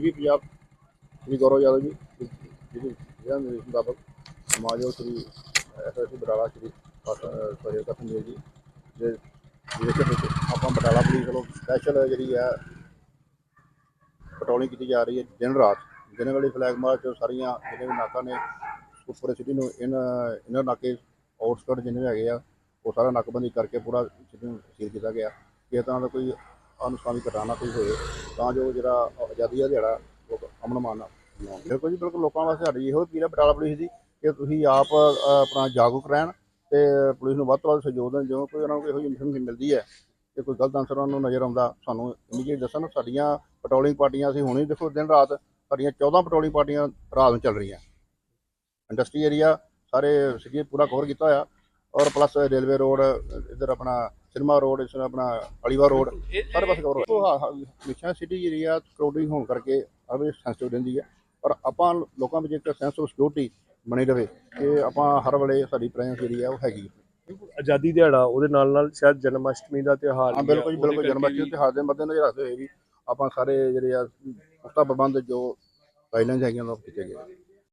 DGP Punjab Shri Gaurav Yadav ji ਜਿਹਦੇ ਜਿਹੜਾ ਮੇਰੇ ਮੁਤਾਬਕ ਸਮਾਜੋ ਸ੍ਰੀ ਐਸਐਸਪੀ ਬਟਾਲਾ, ਸ੍ਰੀ ਸੋਰੇ ਕਥਨ ਜੀ ਦੇ ਜਿਹਦੇ ਵਿੱਚ ਆਪਾਂ ਬਟਾਲਾ ਪੁਲਿਸ ਵੱਲੋਂ ਸਪੈਸ਼ਲ ਜਿਹੜੀ ਹੈ ਪੈਟਰੋਲਿੰਗ ਕੀਤੀ ਜਾ ਰਹੀ ਹੈ ਦਿਨ ਰਾਤ, ਦਿਨ ਵੇਲੇ ਫਲੈਗ ਮਾਰਚ ਸਾਰੀਆਂ ਜਿੰਨੇ ਵੀ ਨਾਕਾ ਨੇ, ਉੱਪਰ ਸਿਟੀ ਨੂੰ ਇਹਨਾਂ ਇਹਨਾਂ ਨਾਕੇ ਆਊਟਸਕਟ ਜਿੰਨੇ ਵੀ ਹੈਗੇ ਆ, ਉਹ ਸਾਰਾ ਨਾਕਬੰਦੀ ਕਰਕੇ ਪੂਰਾ ਸਿਟੀ ਨੂੰ ਸੀਲ ਕੀਤਾ ਗਿਆ। ਕਿਸੇ ਤਰ੍ਹਾਂ ਦਾ ਕੋਈ ਅਨੁਸਾਮੀ ਘਟਨਾ ਕੋਈ ਹੋਏ ਤਾਂ ਜੋ ਜਿਹੜਾ ਆਜ਼ਾਦੀ ਦਾ ਦਿਹਾੜਾ ਉਹ ਅਮਨ ਮਾਨ ਨਾਲ ਮਨਾਉਣ। ਬਿਲਕੁਲ ਜੀ, ਬਿਲਕੁਲ ਲੋਕਾਂ ਵਾਸਤੇ ਸਾਡੀ ਇਹੋ ਅਪੀਲ ਹੈ ਬਟਾਲਾ ਪੁਲਿਸ ਦੀ, ਕਿ ਤੁਸੀਂ ਆਪ ਆਪਣਾ ਜਾਗਰੂਕ ਰਹਿਣ ਤੇ ਪੁਲਿਸ ਨੂੰ ਵੱਧ ਤੋਂ ਵੱਧ ਸਹਿਯੋਗ ਦੇਣ, ਜਿਵੇਂ ਕੋਈ ਉਹਨਾਂ ਨੂੰ ਇਹੋ ਜਿਹੀ ਇਨਫੋਰਮੇਸ਼ਨ ਮਿਲਦੀ ਹੈ ਕਿ ਕੋਈ ਗਲਤ ਅਨਸਰ ਉਹਨਾਂ ਨੂੰ ਨਜ਼ਰ ਆਉਂਦਾ, ਸਾਨੂੰ ਇਮੀਡੀਏਟ ਦੱਸਣ, ਸਾਡੀਆਂ ਪੈਟਰੋਲਿੰਗ ਪਾਰਟੀਆਂ ਅਸੀਂ ਹੁਣੇ ਦੇਖੋ ਦਿਨ ਰਾਤ ਸਾਡੀਆਂ 14 ਪੈਟਰੋਲਿੰਗ ਪਾਰਟੀਆਂ ਰਾਤ ਨੂੰ ਚੱਲ ਰਹੀਆਂ। ਇੰਡਸਟਰੀ ਏਰੀਆ ਸਾਰੇ ਸਿਟੀ ਪੂਰਾ ਕਵਰ ਕੀਤਾ ਹੋਇਆ। ਔਰ ਪਲੱਸ ਰੇਲਵੇ ਰੋਡ ਇੱਧਰ ਆਪਣਾ ਸਿਨੇਮਾ ਰੋਡ ਇਸ ਤਰ੍ਹਾਂ ਆਪਣਾ ਅਲੀਵਾ ਰੋਡ ਸਾਰੇ ਪਾਸੇ ਕਵਰ ਹੋਇਆ ਹਮੇਸ਼ਾ ਸਿਟੀ ਏਰੀਆ ਕਰਾਊਡਿੰਗ ਹੋਣ ਕਰਕੇ ਹਰ ਸੈਂਸਿਟਿਵ ਰਹਿੰਦੀ ਹੈ ਪਰ ਆਪਾਂ ਲੋਕਾਂ ਵਿੱਚ ਇੱਕ ਸੈਂਸ ਆਫ ਸਿਕਿਉਰਿਟੀ ਬਣੀ ਰਵੇ ਕਿ ਆਪਾਂ ਹਰ ਵੇਲੇ ਸਾਡੀ ਪ੍ਰੈਜ਼ੈਂਸ ਜਿਹੜੀ ਹੈ ਉਹ ਹੈਗੀ ਆਜ਼ਾਦੀ ਦਿਹਾੜਾ ਉਹਦੇ ਨਾਲ ਨਾਲ ਸ਼ਾਇਦ ਜਨਮ ਅਸ਼ਟਮੀ ਦਾ ਤਿਉਹਾਰ ਹਾਂ ਆ, ਬਿਲਕੁਲ ਬਿਲਕੁਲ ਜਨਮ ਅਸ਼ਟਮੀ ਤਿਉਹਾਰ ਦੇ ਮੱਦੇਨਜ਼ਰ ਰੱਖਦੇ ਹੋਏ ਵੀ ਆਪਾਂ ਸਾਰੇ ਜਿਹੜੇ ਆ ਪੁਖਤਾ ਪ੍ਰਬੰਧ ਜੋ ਗਾਈਡਲਾਈਨਸ ਹੈਗੀਆਂ ਉਹ ਕੀਤੇ ਗਏ